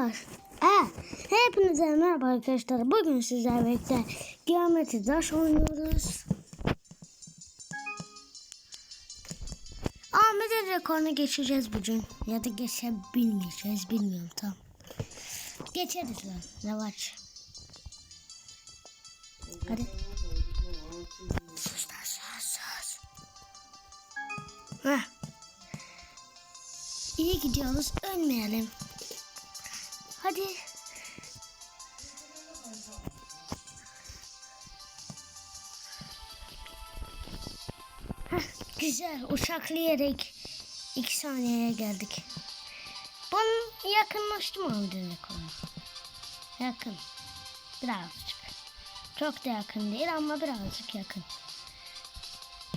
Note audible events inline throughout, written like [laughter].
Arkadaşlar. E, hepinize merhaba arkadaşlar. Bugün sizlerle birlikte Geometri Dash oynuyoruz. Ahmet'in rekorunu geçeceğiz bugün. Ya da geçebilmeyeceğiz bilmiyorum tam. Geçeriz lan. Yavaş. Hadi. Sus lan sus sus. Heh. İyi gidiyoruz. Ölmeyelim. Hadi. Heh, güzel. Uçaklayarak iki saniyeye geldik. Bunun yakınlaştı mı öldüğüne konu? Yakın. Birazcık. Çok da yakın değil ama birazcık yakın.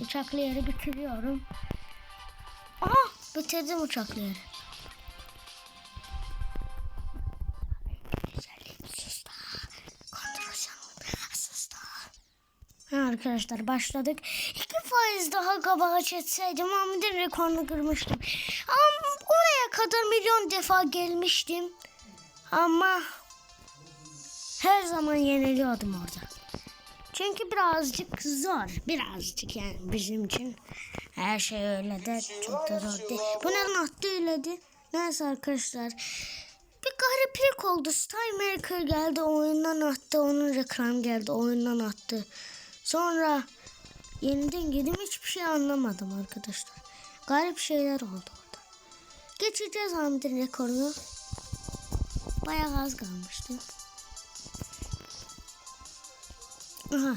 Uçaklayarı bitiriyorum. Aha bitirdim. Sus arkadaşlar başladık. İki faiz daha kabağa çetseydim Ahmet'in rekorunu kırmıştım. Ama oraya kadar milyon defa gelmiştim. Ama her zaman yeniliyordum orada. Çünkü birazcık zor. Birazcık yani bizim için. Her şey öyle de çok da zor değil. Bu ne attı öyledi. Neyse arkadaşlar. Bir gariplik oldu. Style Maker geldi oyundan attı. Onun reklam geldi oyundan attı. Sonra yeniden girdim hiçbir şey anlamadım arkadaşlar. Garip şeyler oldu orada. Geçeceğiz Ahmet'in rekorunu. Bayağı az kalmıştı. Aha.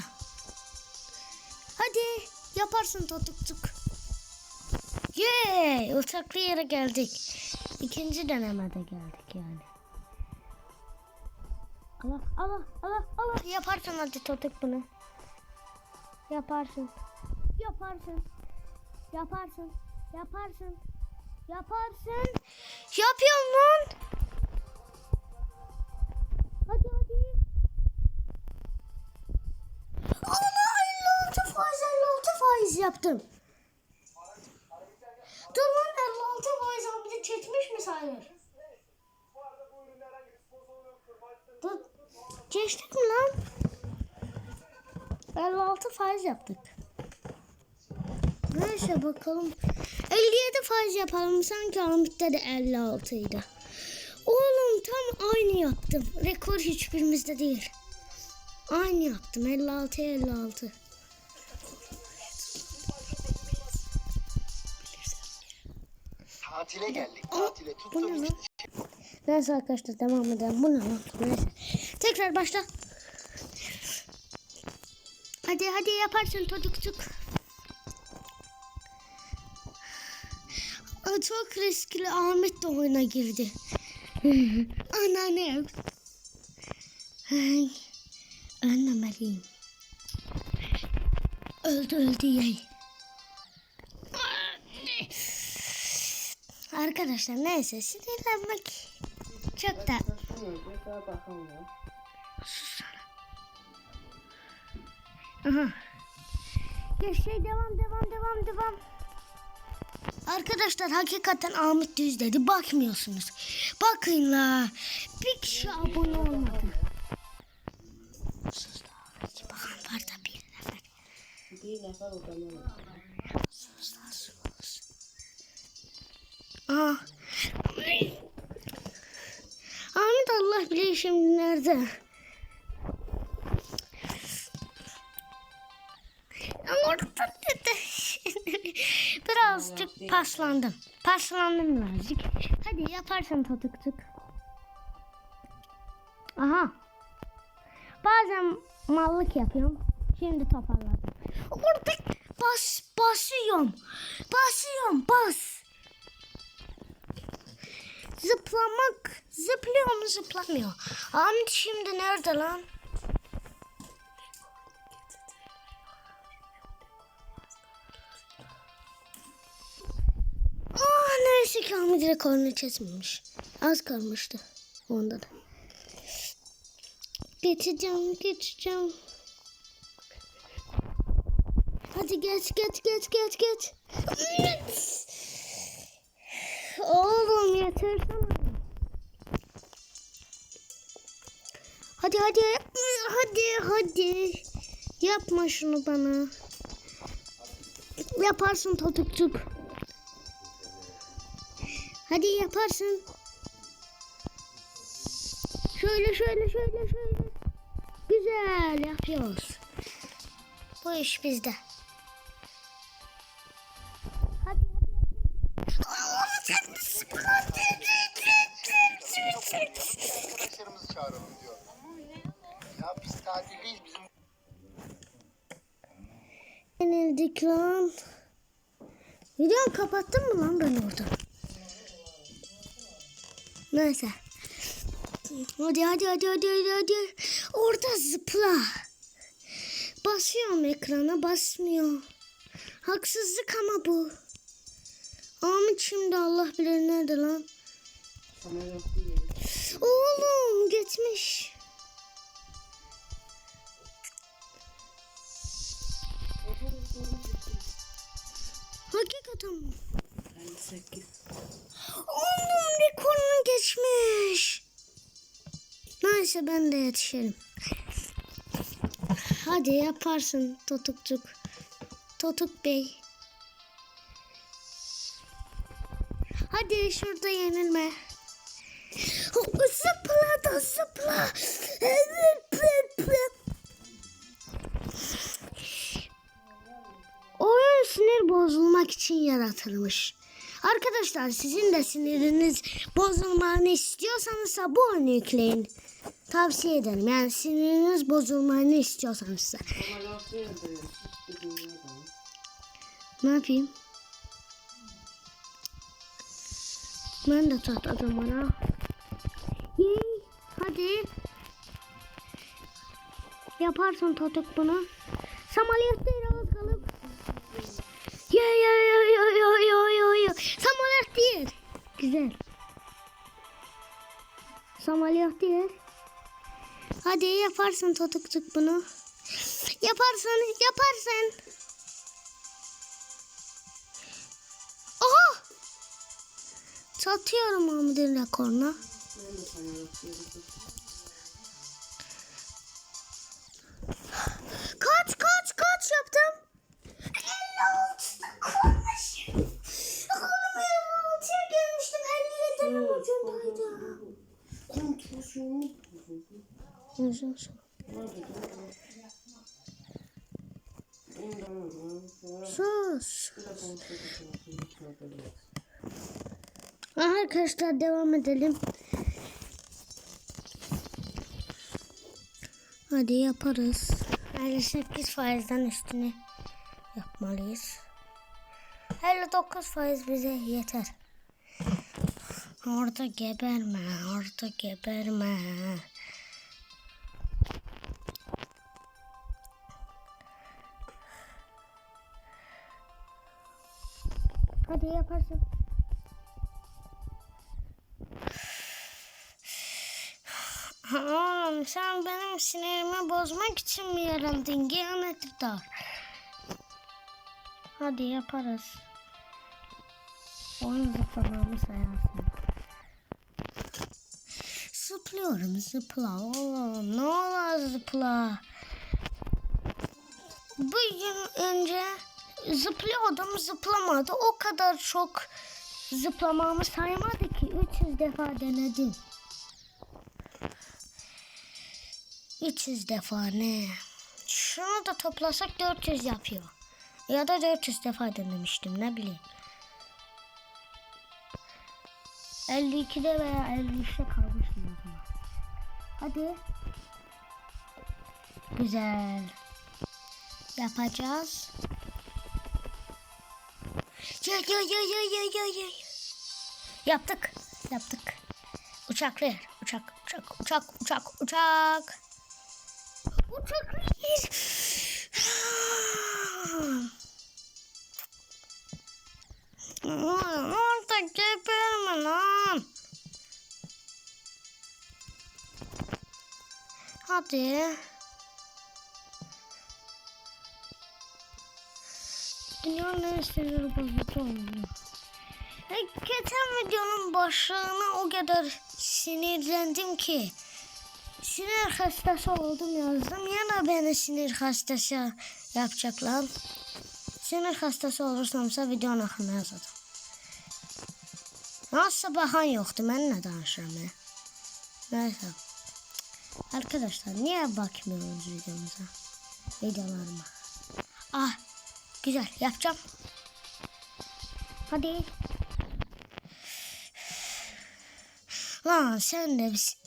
Hadi yaparsın totuktuk. Yay! Uçaklı yere geldik. İkinci denemede geldik yani. Allah Allah Allah Allah yaparsın hadi totuk bunu. Yaparsın. Yaparsın. Yaparsın. Yaparsın. Yaparsın. Yapıyorum lan. Hadi hadi. Allah 56 faiz 56 faiz yaptım. Dur lan 56 faiz abi de çekmiş mi sayılır? Dur. Geçtik mi lan? 56 faiz yaptık. Neyse bakalım. 57 faiz yapalım. Sanki Ahmet'te de 56 idi. Oğlum tam aynı yaptım. Rekor hiçbirimizde değil. Aynı yaptım. 56 56. Tatile geldik. Tatile tuttum. Neyse arkadaşlar devam edelim. Bu ne lan? Neyse. Tekrar başla. Hadi hadi yaparsın çocukçuk. Çok riskli Ahmet de oyuna girdi. [laughs] Anneannem. Ay, Ölmemeliyim. Öldü öldü yay. Arkadaşlar neyse sinirlenmek çok da Aha. Ya şey devam devam devam devam. Arkadaşlar hakikaten Ahmet Düz dedi. Bakmıyorsunuz. Bakın la. Bir kişi abone olmadı. Sus la. Bakan var da bir nefer. Bir nefer odamı Sus la sus. Aa. Ahmet Allah bilir şimdi nerede. Paslandım. Paslandım birazcık. Hadi yaparsın tutuktuk. Aha. Bazen mallık yapıyorum. Şimdi toparladım. Orada bas, basıyorum. Basıyorum bas. Zıplamak. Zıplıyor mu zıplamıyor. Ahmet şimdi nerede lan? Ki Ahmet rekorunu kesmemiş. Az kalmıştı onda da. Geçeceğim, geçeceğim. Hadi geç, geç, geç, geç, geç. Oğlum yeter sana. Hadi hadi. Hadi hadi. Yapma şunu bana. Yaparsın totukçuk. Hadi yaparsın. Şöyle şöyle şöyle şöyle. Güzel yapıyoruz. Bu iş bizde. Hadi arkadaşlarımızı çağıralım diyor. Ya biz tatildeyiz bizim Yenildik lan. Videoyu kapattın mı lan ben orada? Neyse. Hadi hadi hadi hadi hadi hadi. Orada zıpla. Basıyorum ekrana basmıyor. Haksızlık ama bu. Ahmet şimdi Allah bilir nerede lan. Oğlum gitmiş. Hakikaten mi? 58. Oğlum rekorunu geçmiş. Neyse ben de yetişerim. Hadi yaparsın Totukcuk. Totuk Bey. Hadi şurada yenilme. Oh, Zıpla da zıpla. Oyun sinir bozulmak için yaratılmış. Arkadaşlar sizin de siniriniz bozulmanı istiyorsanız bu oyunu yükleyin. Tavsiye ederim. Yani siniriniz bozulmanı istiyorsanız. Ne yapayım? Ben de tat ha. Yay. Hadi. Yaparsın totuk bunu. Samaliyat değil az kalıp. Ya ya ya ya ya ya ya. Samaliyat değil. Güzel. Samaliyat değil. Hadi yaparsın totuktuk bunu. Yaparsın yaparsın. Aha! Satıyorum Mahmut'un rekorunu. Ben de sana yoktu Sonra Sus. kontrolsüzlük. Arkadaşlar devam edelim. Hadi yaparız. 58 faizden üstüne yapmalıyız. 59 faiz bize yeter. Orada geberme, orada geberme. Hadi yaparsın. Oğlum sen benim sinirimi bozmak için mi yarattın geometridar? Hadi yaparız. Oyun zıplamamı sayarsın. Zıplıyorum zıpla oğlum ne olur zıpla. Bugün önce zıplıyordum zıplamadı. O kadar çok zıplamamı saymadı ki 300 defa denedim. 300 defa ne? Şunu da toplasak 400 yapıyor. Ya da 400 defa denemiştim ne bileyim. 52'de veya 53'te kalmıştım. Hadi. Güzel. Yapacağız. Ya ya ya ya ya ya ya. Yaptık. Yaptık. Uçaklar. Uçak, uçak, uçak, uçak, uçak. Uçaklar. Aman orada geberme lan. Hadi. Dünyanın en bozucu oyunu. E, geçen videonun başlığına o kadar sinirlendim ki. Sinir hastası oldum yazdım. Yine beni sinir hastası yapacaklar. Sinir hastası olursamsa videonun axırına yazacağım. Nasılsa bakan yoktu. Ben ne danışıram ya? Neyse. Arkadaşlar niye bakmıyorsunuz videomuza? Videolarıma. Ah güzel yapacağım. Hadi. Lan sen de bir...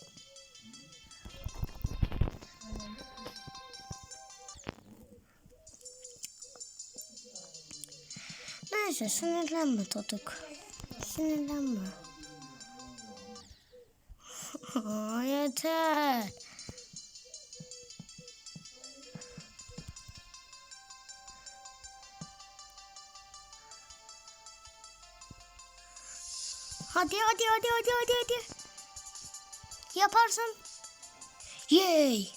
Neyse sinirlenme Totuk. Sinirlenme. Yeter. Hadi hadi hadi hadi hadi hadi. Yaparsın. Yay.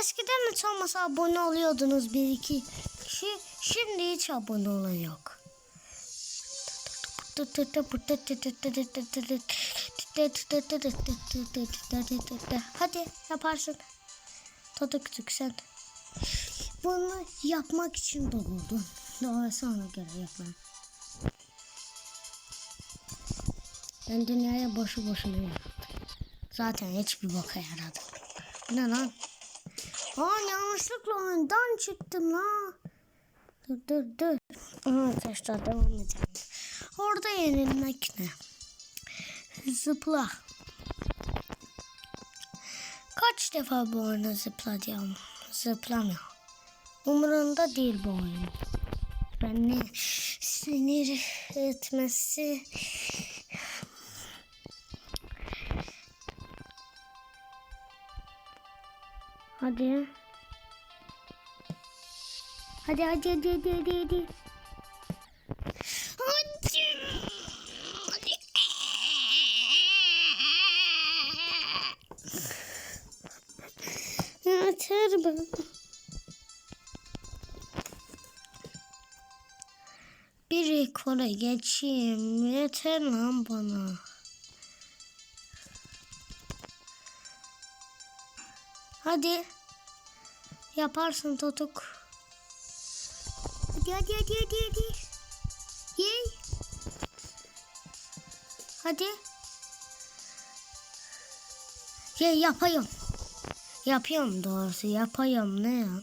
Eskiden hiç olmasa abone oluyordunuz bir iki kişi. Şimdi hiç abone olan yok. Hadi yaparsın. Tadı küçük sen. Bunu yapmak için doğdun. Daha sonra göre yapmam. Ben dünyaya boşu boşuna yarattım. Zaten hiçbir boka yaradım. Bu Ne lan? Aa yanlışlıkla oyundan çıktım la. Dur dur dur. Arkadaşlar devam edelim. Orada yenilmek ne? Zıpla. Kaç defa bu oyunu zıpladım? Zıplamıyor. Umurunda değil bu oyun. Beni sinir etmesi. Hadi hadi hadi hadi hadi hadi. Hadi. Hadi. Yeter be. Bir rekora geçeyim. Yeter lan bana. Hadi. Yaparsın Totuk. Hadi hadi hadi hadi hadi. Yey. Hadi. Ye yapayım. Yapıyorum doğrusu yapayım ne ya?